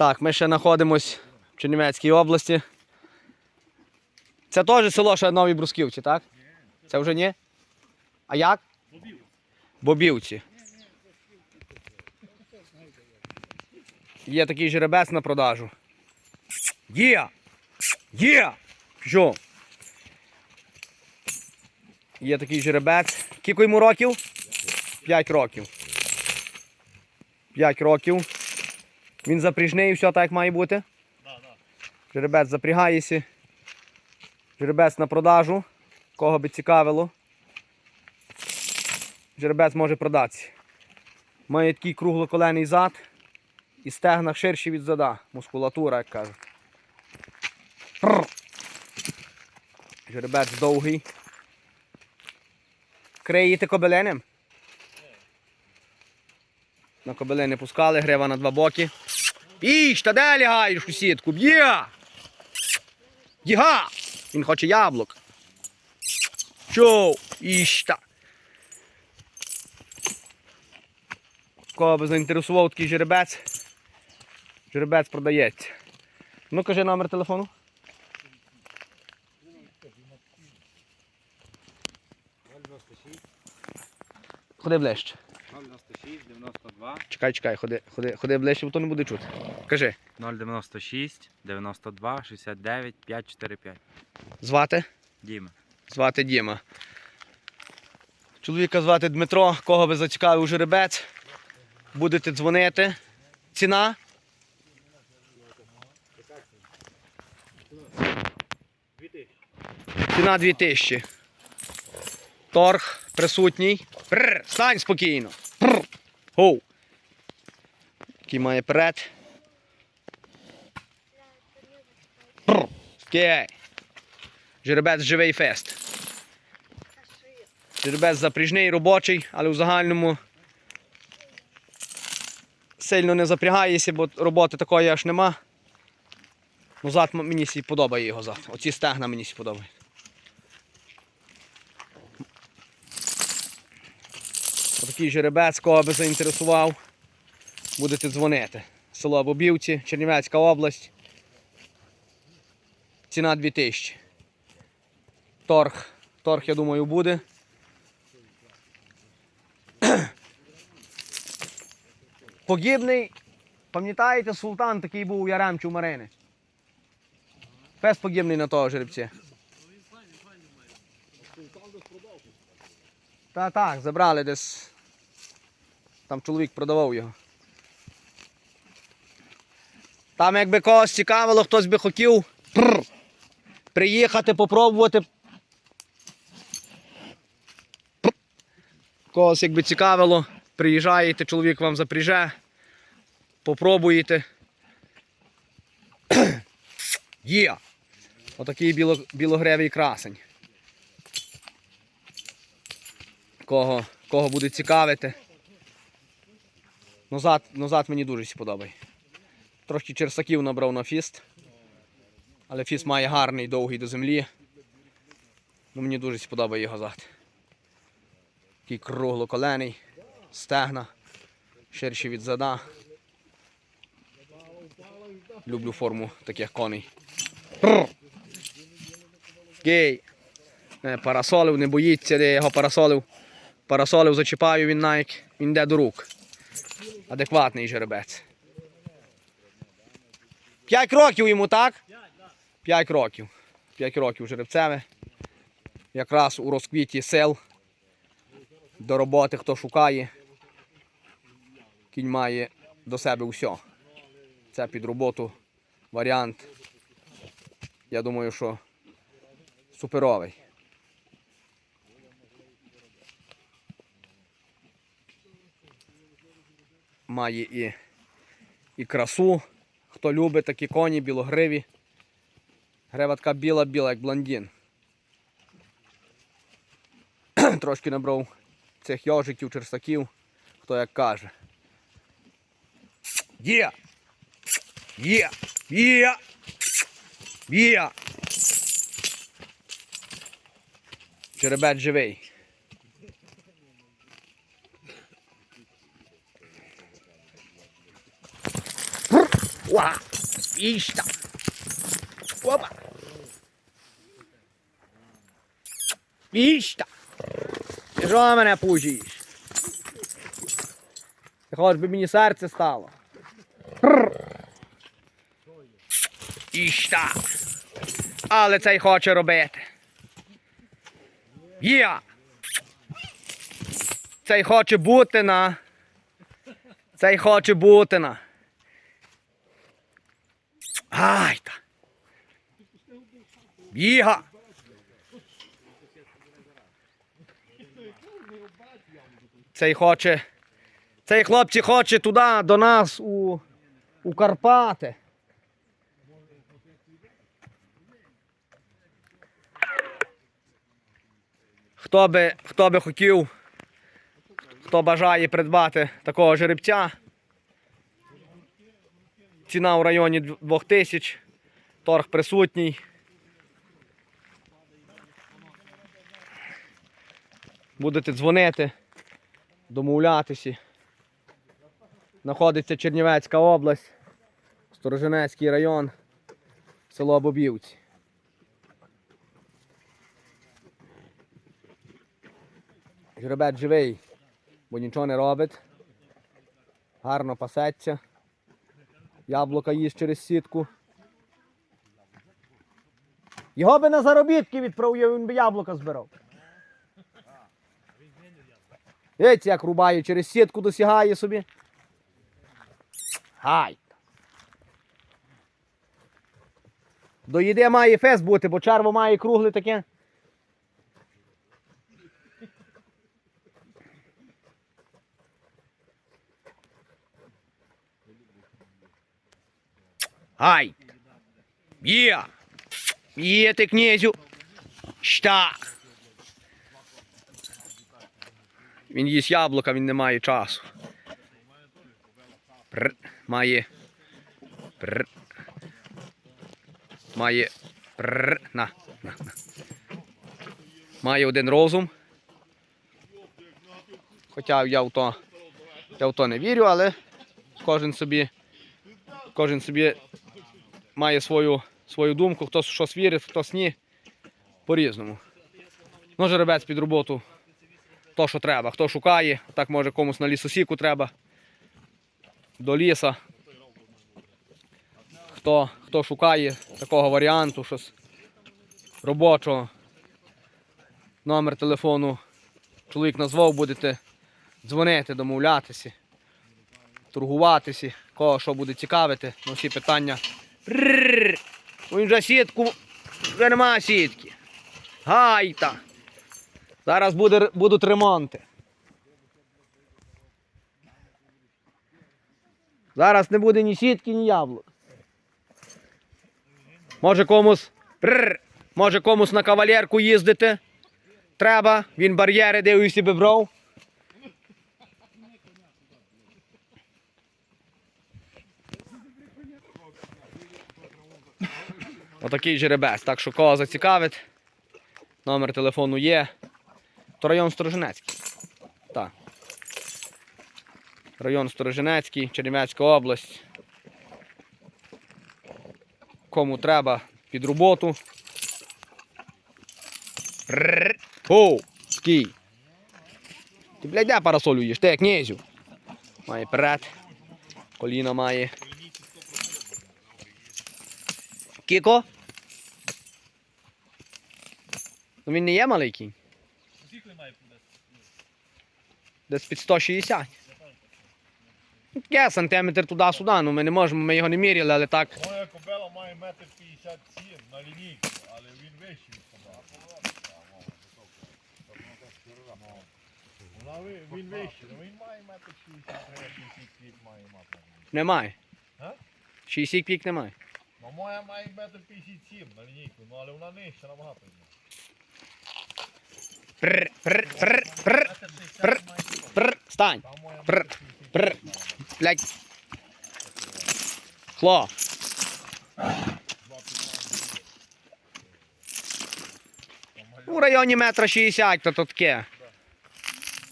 Так, ми ще знаходимось в Чернівецькій області. Це теж село ще Нові Брусківці, так? Це вже ні? А як? Бобівці. Бобівці. Є такий жеребець на продажу. Є! Є! Що? Є такий жеребець. Кілько йому років? 5 років. 5 років. Він запріжний і все так як має бути. Жеребець запрягається. Жеребець на продажу. Кого би цікавило. Жеребець може продатися. Має такий круглоколений зад і стегна ширші від зада. Мускулатура, як кажуть. Жеребець довгий. Криєте кобеленем? На кобелини пускали, грива на два боки. Іш, та де лягаєш у сітку? Б'є! Їга! Він хоче яблук. Чоу! Іш та. Кого би заінтересував такий жеребець? Жеребець продається. Ну кажи номер телефону. Ходи ближче. 096 92 Чекай, чекай, ходи, ходи, ходи ближче, бо то не буде чути. Кажи, 096 92 69 545. звати? Діма. Звати Діма. Чоловіка звати Дмитро, кого ви зацікавив жеребець. Будете дзвонити. Ціна? Ціна 2000. Торг присутній. Стань спокійно. Прр. Гоу. Який має перед. Окей. Жеребець живий фест. Жеребець запряжний, робочий, але в загальному сильно не запрягається, бо роботи такої аж нема. Ну, зад мені сі подобає його зад. Оці стегна мені сі подобають. Отакий жеребець, кого би заінтересував, будете дзвонити. Село Бобівці, Чернівецька область. Ціна 2000. Торг. Торг, я думаю, буде. Погибний, пам'ятаєте, султан такий був у Яремчу у Марини. Пес погибний на того жеребці. Та так, забрали десь. Там чоловік продавав його. Там якби когось цікавило, хтось би хотів приїхати, попробувати. Когось якби цікавило, приїжджаєте, чоловік вам запряже, попробуєте. Є! Отакий біло, білогревий красень. Кого, кого буде цікавити. Назад, назад мені дуже сподобає. Трошки черсаків набрав на фіст. Але фіст має гарний, довгий до землі. Ну, мені дуже сподобає його зад. Такий круглоколений, стегна, ширші від зада. Люблю форму таких коней. Гей. Парасолив, не боїться, де я його парасолив. Парасолив зачіпаю, він навіть, він йде до рук. Адекватний жеребець. П'ять років йому, так? П'ять років. П'ять років жеребцеве. Якраз у розквіті сил. До роботи хто шукає. Кінь має до себе все. Це під роботу варіант. Я думаю, що суперовий. Має і, і красу. Хто любить такі коні, білогриві. Грива така біла-біла, як блондин. Трошки набрав цих йожиків, черсаків, хто як каже. Є! Є! Є! Є! Жеребець живий. Уа! Ішта! Опа! Ішта! Ти що мене пужиш? Ти хочеш, би мені серце стало? Ішта! Але цей хоче робити. Є! Цей хоче бути на. Цей хоче бути на. Гайта. Біга. Цей хоче. Цей хлопці хоче туди до нас у, у Карпати. Хто би, хто би хотів, хто бажає придбати такого жеребця. Ціна у районі 2000, торг присутній. Будете дзвонити, домовлятися. Знаходиться Чернівецька область, Сторожинецький район, село Бобівці. Жеребець живий, бо нічого не робить. Гарно пасеться. Яблука їсть через сітку. Його би на заробітки відправив, він би яблука збирав. Дивіться, як рубає, через сітку досягає собі. Гай. До їди має фес бути, бо черво має кругле таке. Гай. Є. Є ти, князю. Штак. Він їсть яблука, він не має часу. Пр. Має. Пр. Має. Пр. На. на, на. Має один розум. Хоча я в то, я в то не вірю, але кожен собі, кожен собі має свою, свою думку, хтось щось вірить, хтось ні. По-різному. Ну, жеребець під роботу то, що треба. Хто шукає, так може комусь на лісосіку треба. До ліса. Хто, хто шукає такого варіанту, щось робочого. Номер телефону чоловік назвав, будете дзвонити, домовлятися, торгуватися, кого що буде цікавити, на всі питання. Він вже сітку, вже нема сітки. Гайта. Зараз буде, будуть ремонти. Зараз не буде ні сітки, ні яблук. Може комусь. Прррр, може комусь на кавалерку їздити. Треба, він бар'єри дивився би брав. Отакий жеребець. Так що кого зацікавить. Номер телефону є. То район Сторожинецький. Так. Район Сторожинецький, Чернівецька область. Кому треба під роботу. Оу, стій. Ти, блядь, де парасолю їш? Ти, князю. Має перед. Коліна має. Кіко? Ну він не є маленький. Десь під 160. Є сантиметр туди-сюди, ну ми не можемо, ми його не міряли, але так. Моя кобила має метр 57 на лінійку, але він вищий від кобила. Вона ви- він вищий, ну він має метр 63, 60 має мати. Немає. А? 60 пік немає. Ну моя має метр 57 на лінійку, ну але вона нижча набагато. є. Прр, Метр 60 Прр. має прр, стань. Там моя Прр. метр 60 Прр. має. Блядь. Хло. У районі метра 60, то то таке.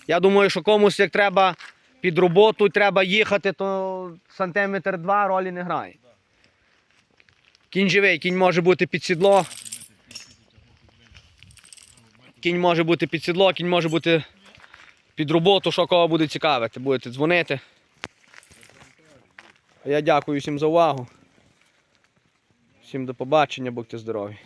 Я думаю, що комусь як треба під роботу, треба їхати, то сантиметр два ролі не грає. Кінь живий, кінь може бути під сідло. Кінь може бути під сідло, кінь може бути під роботу, що кого буде цікавити. Будете дзвонити. Я дякую всім за увагу. Всім до побачення, будьте здорові.